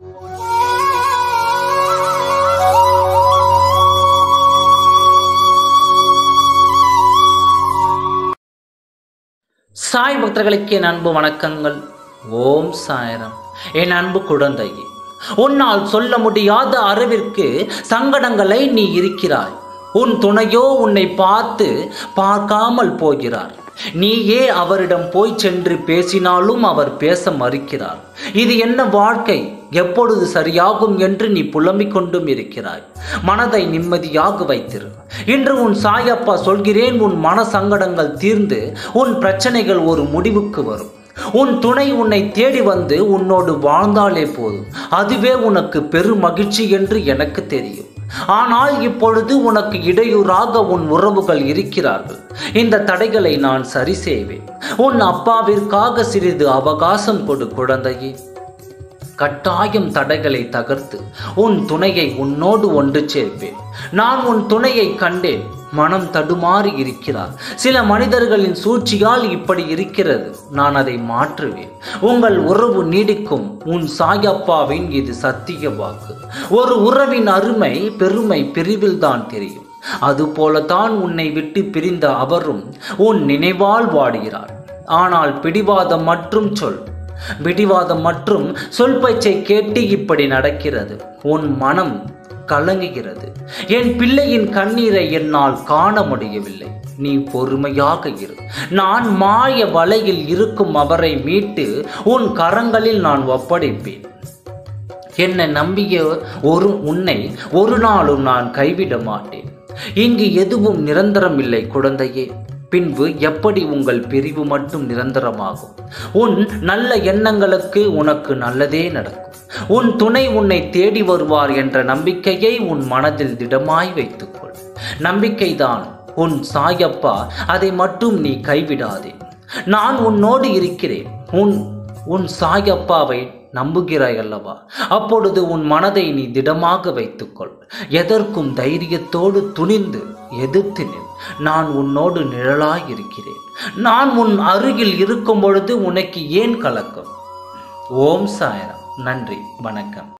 சாய் பக்தர்களுக்கு என் அன்பு வணக்கங்கள். ஓம் சாயரம். என் அன்பு குழந்தையே உன்னால் சொல்ல முடியாத அறிவிற்கு சங்கடங்களை நீ இருக்கிறாய். உன் துணையோ உன்னை பார்த்து பார்க்காமல் போகிறார். நீயே அவரிடம் போய் சென்று பேசினாலும் அவர் பேச மறுக்கிறார். இது என்ன வாழ்க்கை? எப்பொழுது சரியாகும் என்று நீ புலம்பிக் கொண்டும் இருக்கிறாய். மனதை நிம்மதியாக வைத்திரு. இன்று உன் சாயப்பா சொல்கிறேன் உன் மன சங்கடங்கள் தீர்ந்து உன் பிரச்சனைகள் ஒரு முடிவுக்கு வரும். உன் துணை உன்னை தேடி வந்து உன்னோடு வாழ்ந்தாலே போதும். அதுவே உனக்கு பெரும் மகிழ்ச்சி என்று எனக்கு தெரியும். ஆனால் இப்பொழுது உனக்கு இடையூறாக உன் உறவுகள் இருக்கிறார்கள். இந்த தடைகளை நான் சரி செய்வேன். உன் அப்பாவிற்காக சிறிது அவகாசம் கொடு குழந்தையே. கட்டாயம் தடைகளை தகர்த்து உன் துணையை உன்னோடு ஒன்று சேர்ப்பேன். நான் உன் துணையை கண்டேன். மனம் தடுமாறி இருக்கிறார். சில மனிதர்களின் சூழ்ச்சியால் இப்படி இருக்கிறது. நான் அதை மாற்றுவேன். உங்கள் உறவு நீடிக்கும். உன் சாயப்பாவின் இது சத்திய வாக்கு. ஒரு உறவின் அருமை பெருமை பிரிவில் தான் தெரியும். அதுபோலத்தான் உன்னை விட்டு பிரிந்த அவரும் உன் நினைவால் வாடுகிறார். ஆனால் பிடிவாதம் மற்றும் சொல் பிடிவாதம் மற்றும் சொல்பச்சை கேட்டு இப்படி நடக்கிறது. உன் மனம் கலங்குகிறது. என் பிள்ளையின் கண்ணீரை என்னால் காண முடியவில்லை. நீ பொறுமையாக இரு. நான் மாய வலையில் இருக்கும் அவரை மீட்டு உன் கரங்களில் நான் ஒப்படைப்பேன். என்னை நம்பிய ஒரு உன்னை ஒரு நாளும் நான் கைவிட மாட்டேன். இங்கு எதுவும் நிரந்தரம் இல்லை குழந்தையே. பின்பு எப்படி உங்கள் பிரிவு மட்டும் நிரந்தரமாகும்? உன் நல்ல எண்ணங்களுக்கு உனக்கு நல்லதே நடக்கும். உன் துணை உன்னை தேடி வருவார் என்ற நம்பிக்கையை உன் மனதில் திடமாய் வைத்துக்கொள். நம்பிக்கைதான் உன் சாயப்பா அதை மட்டும் நீ கைவிடாதே. நான் உன்னோடு இருக்கிறேன். உன் உன் சாயப்பாவை நம்புகிறாய் அல்லவா அப்பொழுது உன் மனதை நீ திடமாக வைத்துக்கொள். எதற்கும் தைரியத்தோடு துணிந்து எதிர்த்து நில். நான் உன்னோடு நிழலாயிருக்கிறேன். நான் உன் அருகில் இருக்கும் பொழுது உனக்கு ஏன் கலக்கம்? ஓம் சாயரம். நன்றி. வணக்கம்.